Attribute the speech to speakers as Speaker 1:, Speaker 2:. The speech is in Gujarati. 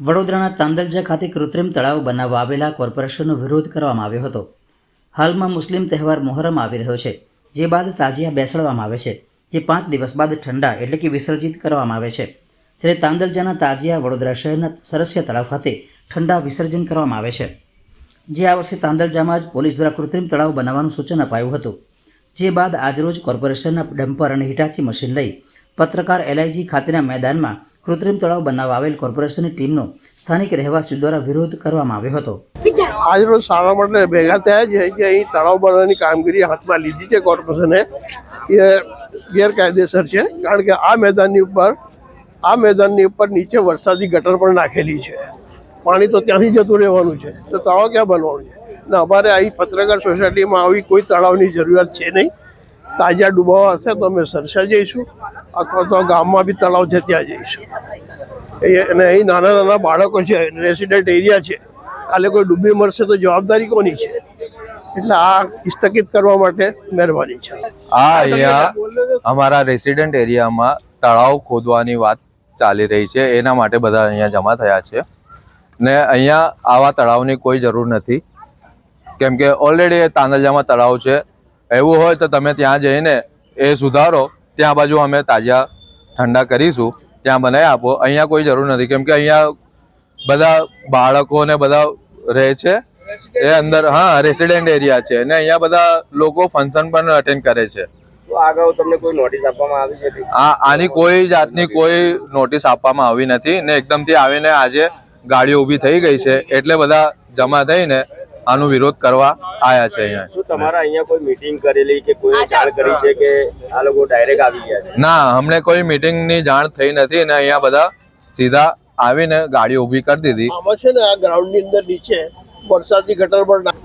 Speaker 1: વડોદરાના તાંદલજા ખાતે કૃત્રિમ તળાવ બનાવવા આવેલા કોર્પોરેશનનો વિરોધ કરવામાં આવ્યો હતો. હાલમાં મુસ્લિમ તહેવાર મોહરમ આવી રહ્યો છે, જે બાદ તાજિયા બેસાડવામાં આવે છે, જે પાંચ દિવસ બાદ ઠંડા એટલે કે વિસર્જિત કરવામાં આવે છે. જ્યારે તાંદલજાના તાજિયા વડોદરા શહેરના સરસ્ય તળાવ ખાતે ઠંડા વિસર્જન કરવામાં આવે છે. જે આ વર્ષે તાંદલજામાં જ પોલીસ દ્વારા કૃત્રિમ તળાવ બનાવવાનું સૂચન અપાયું હતું. જે બાદ આજરોજ કોર્પોરેશનના ડમ્પર અને હિટાચી મશીન લઈ પત્રકાર એલઆઈજી ખાતેના મેદાનમાં કૃત્રિમ તળાવ બનાવવા આવેલ કોર્પોરેશનની ટીમનો સ્થાનિક રહેવાસીઓ દ્વારા વિરોધ કરવામાં આવ્યો હતો.
Speaker 2: આજરોજ સારા માટે ભેગા થયા છે કે અહીં તળાવ બનાવવાની કામગીરી હાથમાં લીધી છે કોર્પોરેશને. એ ગેરકાયદેસર છે, કારણ કે આ મેદાનની ઉપર, આ મેદાનની ઉપર નીચે વરસાદી ગટર પણ નાખેલી છે. પાણી તો ત્યાંથી જતું રહેવાનું છે, તો તળાવ ક્યાં બનવાનું છે? ને અમારે અહીં પત્રકાર સોસાયટીમાં આવી કોઈ તળાવની જરૂરિયાત છે નહીં. તાજા ડૂબાવા હશે તો અમે સરસા જઈશું. અથવા તો ગામમાં બી તળાવ છે ત્યાં જઈશું એ- અને અહીં નાના નાના બાળકો છે રેસિડેન્ટ એરિયા છે. કાલે કોઈ ડૂબી મરશે તો જવાબદારી કોની છે? એટલે આ સ્થગિત કરવા માટે મહેરબાની છે.
Speaker 3: આ અહીંયા અમારા રેસિડન્ટ એરિયામાં તળાવ ખોદવાની વાત ચાલી રહી છે. એના માટે બધા અહીંયા જમા થયા છે. ને અહીંયા આવા તળાવની કોઈ જરૂર નથી. કેમ કે ઓલરેડી તાંદલજામાં તળાવ છે. એવું હોય તો તમે ત્યાં જઈને એ સુધારો. ત્યાં બાજુ અમે તાજા ઠંડા કરીશું. ત્યાં બનાવી આપો. અહીંયા કોઈ જરૂર નથી. કેમ કે અહીંયા બધા બાળકો ને બધા રહે છે. એ અંદર હા રેસિડેન્ટ એરિયા છે. અને અહીંયા બધા લોકો ફંક્શન પણ અટેન્ડ કરે છે.
Speaker 4: અગાઉ તમને કોઈ નોટિસ આપવામાં આવી છે
Speaker 3: આ આની કોઈ જાતની કોઈ નોટિસ આપવામાં આવી નથી. ને એકદમથી આવીને આજે ગાડીઓ ઊભી થઈ ગઈ છે. એટલે બધા જમા થઈને આનો વિરોધ કરવા આયા છે અહીંયા.
Speaker 4: શું તમારા અહીંયા કોઈ મીટિંગ કરેલી કે કોઈ જાણ કરી છે કે આ લોકો ડાયરેક્ટ આવી ગયા છે?
Speaker 3: ના અમને કોઈ મીટિંગની જાણ થઈ નથી અને અહીંયા બધા સીધા આવીને ગાડી ઊભી કરી દીધી.
Speaker 2: આમાં છે ને આ ગ્રાઉન્ડની અંદર નીચે વરસાદી ગટર પણ ના-